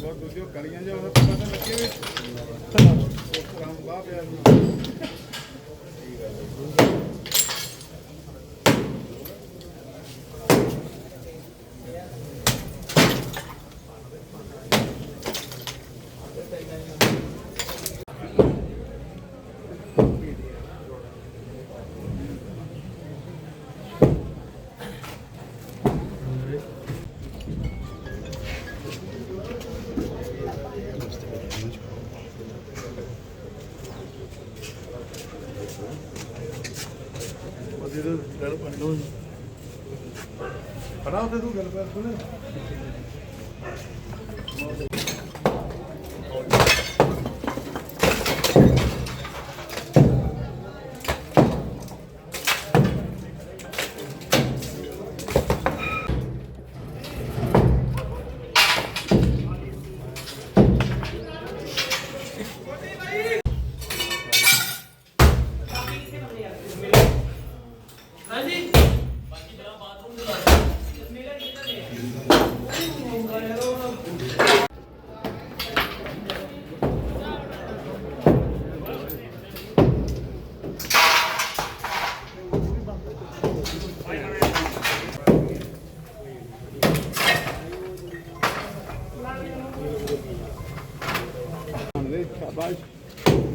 ਬਹੁਤ ਦੂਜੇ ਗਲੀਆਂ ਜਿਹਾ ਉਹਦਾ ਪਤਾ ਤਾਂ ਲੱਗੇ ਵੀ। ਕੰਮ ਬਾਹ ਪਿਆ ਉਹਦੇ ਤੋਂ ਗੱਲ ਬਣ ਉਹਦੇ ਤੂੰ ਗੱਲ ਕਰ ਸੁਣ।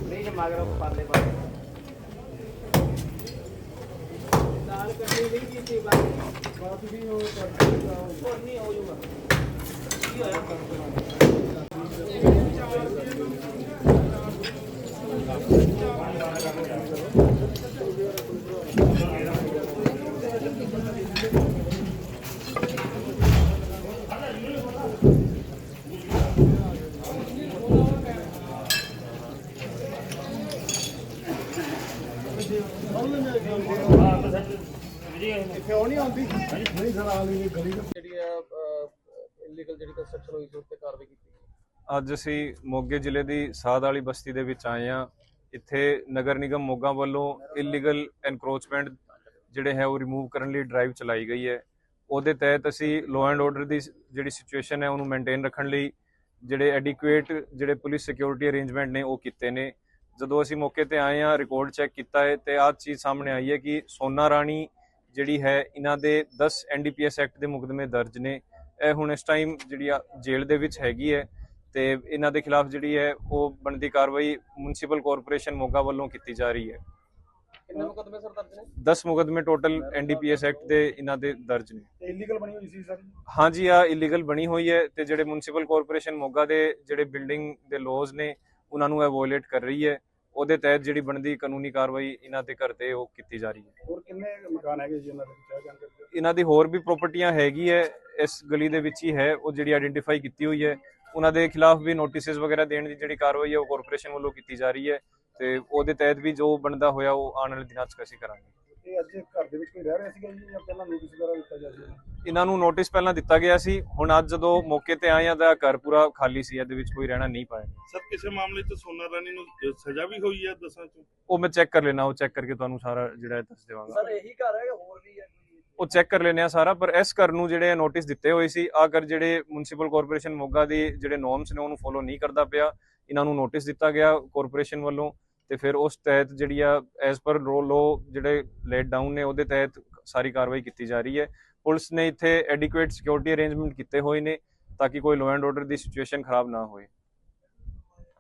Beijo, Magro, padre, padre. ਪਾਸੇ ਦਾਲ ਕੱਢੀ ਨਹੀਂ ਕੀਤੀ ਬਾਕੀ ਬਾਤ ਵੀ ਉਹ ਕਰਦੇ ਜਾਓ ਹੋਰ ਨਹੀਂ ਹੋ ਜੂਗਾ ਕੀ ਹੋਇਆ ਇੱਥੇ ਉਹ ਨਹੀਂ ਆਉਂਦੀ। ਨਹੀਂ ਸਰ ਆ ਲਈ ਗਲੀ ਦਾ ਜਿਹੜੀ ਇਲੀਗਲ ਜਿਹੜੀ ਕੰਸਟਰਕਸ਼ਨ ਹੋਈ ਸੀ ਉੱਤੇ ਕਾਰਵਾਈ ਕੀਤੀ ਅੱਜ ਅਸੀਂ ਮੋਗੇ ਜ਼ਿਲ੍ਹੇ ਦੀ ਸਾਧ ਵਾਲੀ ਬਸਤੀ ਦੇ ਵਿੱਚ ਆਏ ਹਾਂ। ਇੱਥੇ ਨਗਰ ਨਿਗਮ ਮੋਗਾ ਵੱਲੋਂ ਇਲੀਗਲ ਐਨਕਰੋਚਮੈਂਟ ਜਿਹੜੇ ਹੈ ਉਹ ਰਿਮੂਵ ਕਰਨ ਲਈ ਡਰਾਈਵ ਚਲਾਈ ਗਈ ਹੈ। ਉਹਦੇ ਤਹਿਤ ਅਸੀਂ ਲਾਅ ਐਂਡ ਆਰਡਰ ਦੀ ਜਿਹੜੀ ਸਿਚੁਏਸ਼ਨ ਹੈ ਉਹਨੂੰ ਮੇਨਟੇਨ ਰੱਖਣ ਲਈ ਜਿਹੜੇ ਐਡਿਕੁਏਟ ਜਿਹੜੇ ਪੁਲਿਸ ਸਿਕਿਉਰਿਟੀ ਅਰੇਂਜਮੈਂਟ ਨੇ ਉਹ ਕੀਤੇ ਨੇ। ਜਦੋਂ ਅਸੀਂ ਮੌਕੇ ਤੇ ਆਏ ਹਾਂ ਰਿਕਾਰਡ ਚੈੱਕ ਕੀਤਾ ਹੈ ਤੇ ਆਹ ਚੀਜ਼ ਸਾਹਮਣੇ ਆਈ ਹੈ ਕਿ ਸੋਨਾ ਰਾਣੀ ਜਿਹੜੀ ਹੈ ਇਹਨਾਂ ਦੇ 10 ਐਨਡੀਪੀਐਸ ਐਕਟ ਦੇ ਮੁਕਦਮੇ ਦਰਜ ਨੇ। ਇਹ ਹੁਣ ਇਸ ਟਾਈਮ ਜਿਹੜੀ ਆ ਜੇਲ੍ਹ ਦੇ ਵਿੱਚ ਹੈਗੀ ਹੈ ਤੇ ਇਹਨਾਂ ਦੇ ਖਿਲਾਫ ਜਿਹੜੀ ਹੈ ਉਹ ਬਣਦੀ ਕਾਰਵਾਈ ਮਿਊਨਿਸਪਲ ਕਾਰਪੋਰੇਸ਼ਨ ਮੋਗਾ ਵੱਲੋਂ ਕੀਤੀ ਜਾ ਰਹੀ ਹੈ। ਕਿੰਨੇ ਮੁਕਦਮੇ ਸਰ ਦਰਜ ਨੇ? 10 ਮੁਕਦਮੇ ਟੋਟਲ ਐਨਡੀਪੀਐਸ ਐਕਟ ਦੇ ਇਹਨਾਂ ਦੇ ਦਰਜ ਨੇ। ਇਲੀਗਲ ਬਣੀ ਹੋਈ ਸੀ ਸਰ? ਹਾਂਜੀ ਆ ਇਲੀਗਲ ਬਣੀ ਹੋਈ ਹੈ ਤੇ ਜਿਹੜੇ ਮਿਊਨਿਸਪਲ ਕਾਰਪੋਰੇਸ਼ਨ ਮੋਗਾ ਦੇ ਜਿਹੜੇ ਬਿਲਡਿੰਗ ਦੇ ਲੋਜ਼ ਨੇ ਉਹਨਾਂ ਨੂੰ ਇਹ ਵਾਇਓਲੇਟ ਕਰ ਰਹੀ ਹੈ। ਉਹਦੇ ਤਹਿਤ ਜਿਹੜੀ ਬਣਦੀ ਕਾਨੂੰਨੀ ਕਾਰਵਾਈ ਇਹਨਾਂ ਤੇ ਕਰਤੇ ਉਹ ਕੀਤੀ ਜਾ ਰਹੀ ਹੈ। ਹੋਰ ਕਿੰਨੇ ਮਕਾਨ ਹੈਗੇ ਜੀ ਇਹਨਾਂ ਦੇ ਵਿੱਚ? ਇਹ ਜਾਣਕਾਰੀ। ਇਹਨਾਂ ਦੀ ਹੋਰ ਵੀ ਪ੍ਰਾਪਰਟੀਆਂ ਹੈਗੀ ਹੈ ਇਸ ਗਲੀ ਦੇ ਵਿੱਚ ਹੀ ਹੈ ਉਹ ਜਿਹੜੀ ਆਇਡੈਂਟੀਫਾਈ ਕੀਤੀ ਹੋਈ ਹੈ। ਉਹਨਾਂ ਦੇ ਖਿਲਾਫ ਵੀ ਨੋਟਿਸਸ ਵਗੈਰਾ ਦੇਣ ਦੀ ਜਿਹੜੀ ਕਾਰਵਾਈ ਹੈ ਉਹ ਕਾਰਪੋਰੇਸ਼ਨ ਵੱਲੋਂ ਕੀਤੀ ਜਾ ਰਹੀ ਹੈ ਤੇ ਉਹਦੇ ਤਹਿਤ ਵੀ ਜੋ ਬਣਦਾ ਹੋਇਆ ਉਹ ਆਉਣ ਵਾਲੇ ਦਿਨਾਂ 'ਚ ਅਸੀਂ ਕਰਾਂਗੇ। ਇਹ ਅੱਜ ਘਰ ਦੇ ਵਿੱਚ ਕੋਈ ਰਹਿ ਰਿਹਾ ਸੀਗਾ ਜੀ ਜਾਂ ਪਹਿਲਾਂ ਨੋਟਿਸ ਵਗੈਰਾ ਦਿੱਤਾ ਗਿਆ ਸੀ ਇਹਨਾਂ ਨੂੰ ਨੋਟਿਸ ਪਹਿਲਾਂ ਦਿੱਤਾ ਗਿਆ ਸੀ। ਹੁਣ ਅੱਜ ਜਦੋਂ ਮੌਕੇ ਤੇ ਆਏ ਆ ਤਾਂ ਘਰ ਪੂਰਾ ਖਾਲੀ ਸੀ। ਇਹਦੇ ਵਿੱਚ ਕੋਈ ਰਹਿਣਾ ਨਹੀਂ ਪਾਇਆ। ਸਰ ਕਿਸੇ ਮਾਮਲੇ 'ਚ ਸੋਨਾ ਰਾਣੀ ਨੂੰ ਸਜ਼ਾ ਵੀ ਹੋਈ ਹੈ ਦਸਾਂ 'ਚੋਂ? ਉਹ ਮੈਂ ਚੈੱਕ ਕਰ ਲੈਣਾ ਉਹ ਚੈੱਕ ਕਰਕੇ ਤੁਹਾਨੂੰ ਸਾਰਾ ਜਿਹੜਾ ਹੈ ਦੱਸ ਦੇਵਾਂਗਾ। ਸਰ ਇਹੀ ਘਰ ਹੈ ਹੋਰ ਵੀ ਹੈ ਕੋਈ? ਉਹ ਚੈੱਕ ਕਰ ਆ ਸਾਰਾ ਪਰ ਇਸ ਘਰ ਨੂੰ ਜਿਹੜੇ ਨੋਟਿਸ ਦਿੱਤੇ ਹੋਏ ਸੀ ਆ ਕਰ ਜਿਹੜੇ ਮਿਊਨਿਸਪਲ ਕਾਰਪੋਰੇਸ਼ਨ ਮੋਗਾ ਦੇ ਜਿਹੜੇ ਨੋਰਮਸ ਨੇ ਉਹਨੂੰ ਫੋਲੋ ਨਹੀਂ ਕਰਦਾ ਪਿਆ। ਇਹਨਾਂ ਨੂੰ ਨੋਟਿਸ ਦਿੱਤਾ ਗਿਆ ਕਾਰਪੋਰੇਸ਼ਨ ਵੱਲੋਂ। ਤੇ ਫਿਰ ਉਸ ਤਹਿਤ ਜਿਹੜੀ ਆ ਐਸ ਪਰ ਲੋ ਜਿਹੜੇ ਲੇਟ ਡਾਊਨ ਨੇ, ਉਹਦੇ ਤਹਿਤ ਸਾਰੀ ਕਾਰਵਾਈ ਕੀਤੀ ਜਾ ਰਹੀ ਹੈ। ਪੁਲਿਸ ਨੇ ਇੱਥੇ ਐਡਿਕੁਏਟ ਸਿਕਿਉਰਿਟੀ ਅਰੇਂਜਮੈਂਟ ਕੀਤੇ ਹੋਏ ਨੇ, ਤਾਂ ਕਿ ਕੋਈ ਲੋ ਐਂਡ ਆਰਡਰ ਦੀ ਸਿਚੁਏਸ਼ਨ ਖਰਾਬ ਨਾ ਹੋਏ।